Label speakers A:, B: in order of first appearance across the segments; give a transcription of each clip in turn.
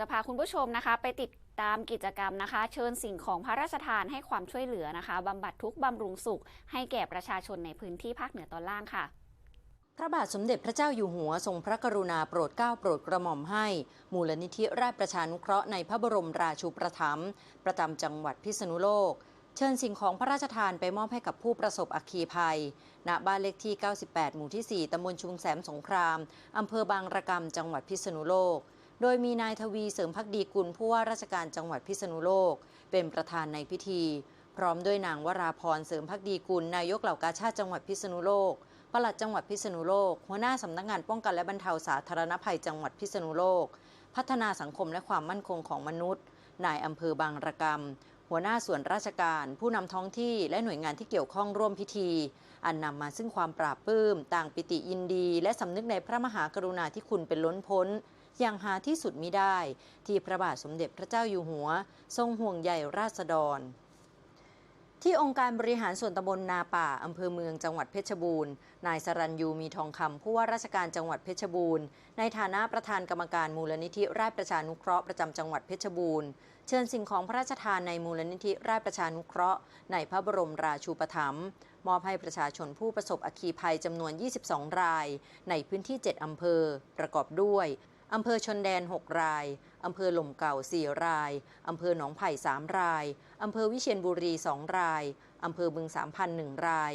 A: จะพาคุณผู้ชมนะคะ ไปติดตามกิจกรรมนะคะ เชิญสิ่งของพระราชทานให้ความช่วยเหลือนะคะบำบัดทุกข์บำรุงสุข ให้แก่ประชาชนในพื้นที่ภาคเหนือตอนล่างค่ะ
B: พระบาทสมเด็จพระเจ้าอยู่หัวทรงพระกรุณาโปรดเกล้าโปรดกระหม่อมให้ มูลนิธิราชประชานุเคราะห์ในพระบรมราชูปถัมภ์ประจำจังหวัดพิษณุโลกเชิญสิ่งของพระราชทานไปมอบให้กับผู้ประสบอัคคีภัย ณ บ้านเลขที่ 98 หมู่ที่ 4 ตำบลชุมแสมสงคราม อำเภอบางระกำจังหวัดพิษณุโลก โดยมีนายทวีเสริมพักดีกุลผู้ว่าราชการจังหวัดพิษณุโลก เป็นประธานในพิธี พร้อมด้วยนางวราพรเสริมพักดีกุลนายกเหล่ากาชาติจังหวัดพิษณุโลกปลัดจังหวัดพิษณุโลก หัวหน้าสำนักงานป้องกันและบรรเทาสาธารณภัยจังหวัดพิษณุโลก พัฒนาสังคมและความมั่นคงของมนุษย์ นายอำเภอบางระกำหัวหน้าส่วนราชการ ผู้นำท้องที่และหน่วยงานที่เกี่ยวข้องร่วมพิธี อันนำมาซึ่งความปราบปลื้ม ต่างปิติยินดี และสำนึกในพระมหากรุณาธิคุณเป็นล้นพ้น อย่างหาที่สุดมิได้ ที่พระบาทสมเด็จพระเจ้าอยู่หัว ทรงห่วงใยราษฎรที่องค์การบริหารส่วนตำบลนาป่า อำเภอเมืองจังหวัดเพชรบูรณ์ นายสรัญยูมีทองคำผู้ว่าราชการจังหวัดเพชรบูรณ์ ในฐานะประธานกรรมการมูลนิธิราชประชานุเคราะห์ประจำจังหวัดเพชรบูรณ์ เชิญสิ่งของพระราชทานในมูลนิธิราชประชานุเคราะห์ ในพระบรมราชูปถัมภ์มอบให้ประชาชนผู้ประสบอัคคีภัยจำนวน 22 ราย ในพื้นที่ 7 อำเภอ ประกอบด้วย อำเภอชนแดน 6 ราย อำเภอหล่มเก่า 4 ราย อำเภอหนองไผ่ 3 ราย อำเภอวิเชียรบุรี 2 ราย อำเภอบึงสามพันหนึ่งราย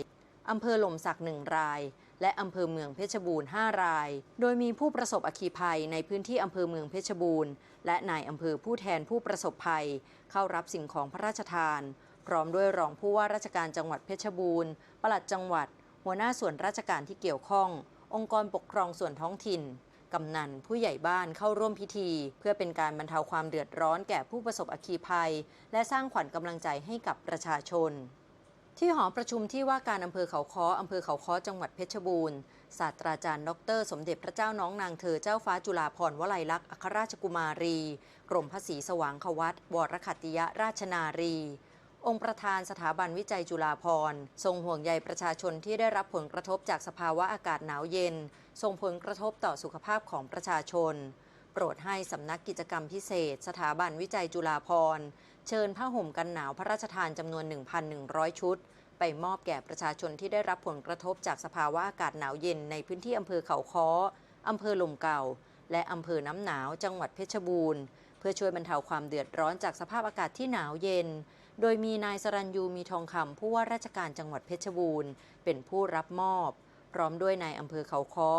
B: อำเภอหล่มสักหนึ่งราย และอำเภอเมืองเพชรบูรณ์ 5 ราย โดยมีผู้ประสบอัคคีภัยในพื้นที่อำเภอเมืองเพชรบูรณ์ และนายอำเภอผู้แทนผู้ประสบภัย เข้ารับสิ่งของพระราชทาน พร้อมด้วยรองผู้ว่าราชการจังหวัดเพชรบูรณ์ ปลัดจังหวัด หัวหน้าส่วนราชการที่เกี่ยวข้อง องค์กรปกครองส่วนท้องถิ่น กำนัน ผู้ใหญ่บ้านเข้าร่วมพิธี เพื่อเป็นการบรรเทาความเดือดร้อนแก่ผู้ประสบอัคคีภัย และสร้างขวัญกำลังใจให้กับประชาชน ที่หอประชุมที่ว่าการอำเภอเขาค้ออำเภอเขาค้อจังหวัดเพชรบูรณ์ศาสตราจารย์ ดร สมเด็จพระเจ้าน้องนางเธอเจ้าฟ้าจุฬาภรณ์วลัยลักษณ์อัครราชกุมารี กรมพระศรีสว่างควัตวรคัตติยราชนารี องค์ประธานสถาบันวิจัยจุฬาภรณ์ทรงห่วงใยประชาชนที่ได้รับผลกระทบจากสภาวะอากาศหนาวเย็น ส่งผลกระทบต่อสุขภาพของประชาชน โปรดให้สำนักกิจกรรมพิเศษ สถาบันวิจัยจุฬาภรณ์เชิญผ้าห่มกันหนาวพระราชทานจำนวน 1,100 ชุด ไปมอบแก่ประชาชนที่ได้รับผลกระทบจากสภาวะอากาศหนาวเย็นในพื้นที่อำเภอเขาค้ออำเภอลมเก่า และอำเภอน้ำหนาวจังหวัดเพชรบูรณ์ เพื่อช่วยบรรเทาความเดือดร้อนจากสภาพอากาศที่หนาวเย็น โดยมีนายสรัญยูมีทองคำผู้ว่าราชการจังหวัดเพชรบูรณ์ เป็นผู้รับมอบ พร้อมด้วยนายอำเภอเขาค้อ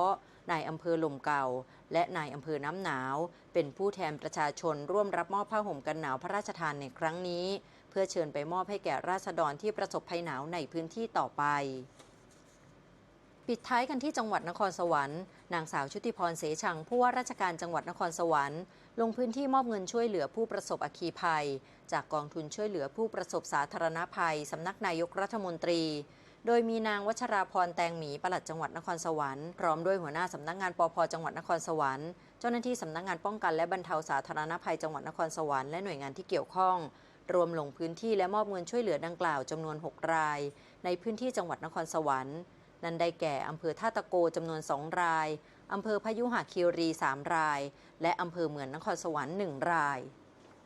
B: นายอำเภอลมเก่า และนายอำเภอน้ำหนาว เป็นผู้แทนประชาชนร่วมรับมอบผ้าห่มกันหนาวพระราชทานในครั้งนี้ เพื่อเชิญไปมอบให้แก่ราษฎรที่ประสบภัยหนาวในพื้นที่ต่อไป ปิดท้ายกันที่จังหวัดนครสวรรค์นางสาวชุติพรเสชังผู้ว่าราชการจังหวัดนครสวรรค์ลงพื้นที่มอบเงินช่วยเหลือผู้ประสบอัคคีภัย จากกองทุนช่วยเหลือผู้ประสบสาธารณภัย สำนักนายกรัฐมนตรี โดยมีนางวัชราพรแตงหมีปลัดจังหวัดนครสวรรค์พร้อมด้วยหัวหน้าสำนักงานปพจังหวัดนครสวรรค์เจ้าหน้าที่สำนักงานป้องกันและบรรเทาสาธารณภัยจังหวัดนครสวรรค์และหน่วยงานที่เกี่ยวข้องรวมลงพื้นที่และมอบเงินช่วยเหลือดังกล่าวจำนวน 6 ราย ในพื้นที่จังหวัดนครสวรรค์ นั่นได้แก่อำเภอท่าตะโกจำนวน 2 ราย อำเภอพยุหคีรี 3 ราย และอำเภอเหมือนนครสวรรค์ 1 ราย